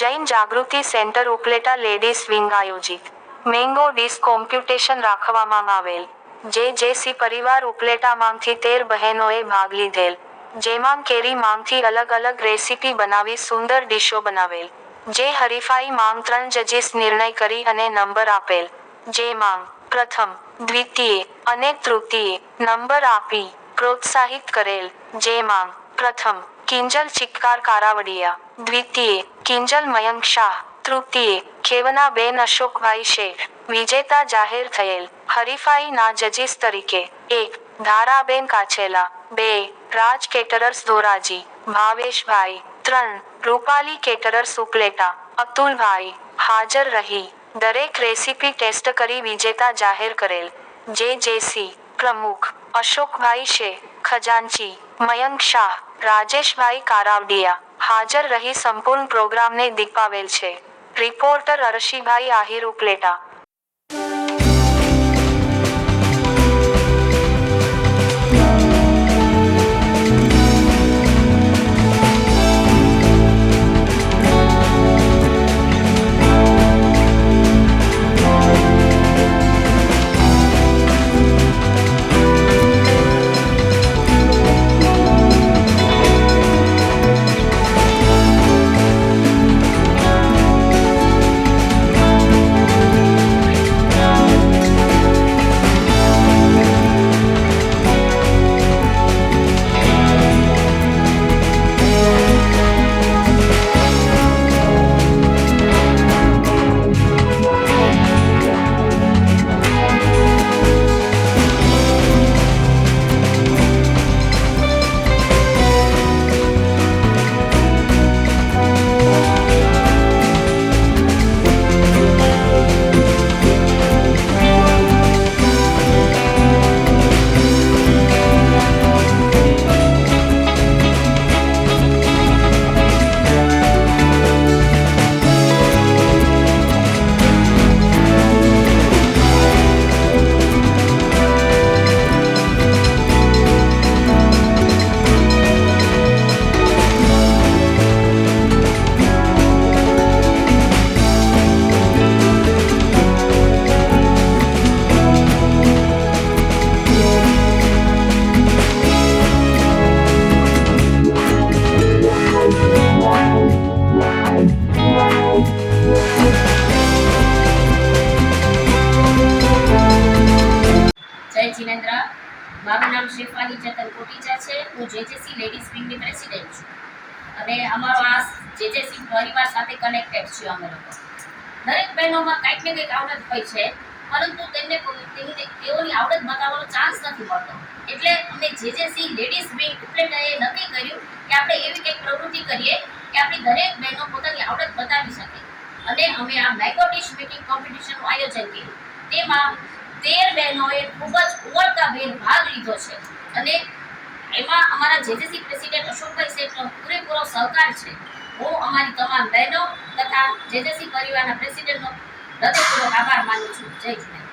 Jain Jagruti centre Upleta ladies wing આયોજિત. Mango dish computation રાખવામાં આવેલ. જે જેસી પરિવાર ઉપલેટામાંથી તેર બહેનોએ ભાગ લીધેલ. જેમાં કેરી માંગથી અલગ અલગ રેસીપી બનાવી સુંદર ડીશો બનાવેલ. જે હરીફાઈ માંગ ત્રણ જજીસ નિર્ણય કરી અને નંબર આપેલ. જે માંગ પ્રથમ, દ્વિતીય અને તૃતીય નંબર આપી પ્રોત્સાહિત કરેલ. જે માંગ પ્રથમ કિંજલ ચિક્કાર કારાવડિયા. દ્વિતીય, કિંજલ મયંક શાહ. તૃતીય, ખેવનાબેન અશોકભાઈ શેખ. વિજેતા જાહેર થયેલ. હરીફાઈના જજીસ તરીકે. એક, ધારાબેન કાછેલા. બે, રાજ કેટરર્સ ધોરાજી. ભાવેશભાઈ. ત્રણ, રૂપાલી કેટરર્સ ઉપલેટા. અતુલભાઈ. હાજર રહી. દરેક રેસીપી ટેસ્ટ કરી વિજેતા જાહેર કરેલ. જે જેસી, પ્રમુખ. અશોકભાઈ છે ખજાનચી. મયંક શાહ. રાજેશભાઈ કારાવડિયા હાજર રહી સંપૂર્ણ પ્રોગ્રામને દીપાવેલ છે. રિપોર્ટર અરશીભાઈ આહિર ઉપલેટા. જય મારું નામ શેફાલી જતન કોટીચા છે. હું જેજેસી લેડીઝ વિંગની પ્રેસિડેન્ટ છું. અને અમારો આ જેજેસી પરિવાર સાથે કનેક્ટેડ છીએ અમે લોકો. દરેક બહેનોમાં કંઈક ને કંઈક આવડત હોય છે, પરંતુ તેમને તેઓની આવડત બતાવવાનો ચાન્સ નથી મળતો. એટલે અમે જેજેસી લેડીઝ વિંગ ઉપલેટાએ નક્કી કર્યું કે આપણે એવી કંઈક પ્રવૃત્તિ કરીએ કે આપણી દરેક બહેનો પોતાની આવડત બતાવી શકે. અને અમે આ મેગો ડિશ મેકિંગ કોમ્પિટિશનનું આયોજન કર્યું. તેમાં તેર બહેનોએ ખૂબ જ ઉમળકાભેર ભાગ લીધો છે. અને એમાં અમારા જેજેસી પ્રેસિડેન્ટ અશોકભાઈ શેઠનો પૂરેપૂરો સહકાર છે. હું અમારી તમામ બહેનો તથા જેજેસી પરિવારના પ્રેસિડેન્ટનો હૃદયપૂર્વક આભાર માનું છું. જય જિનેન્દ્ર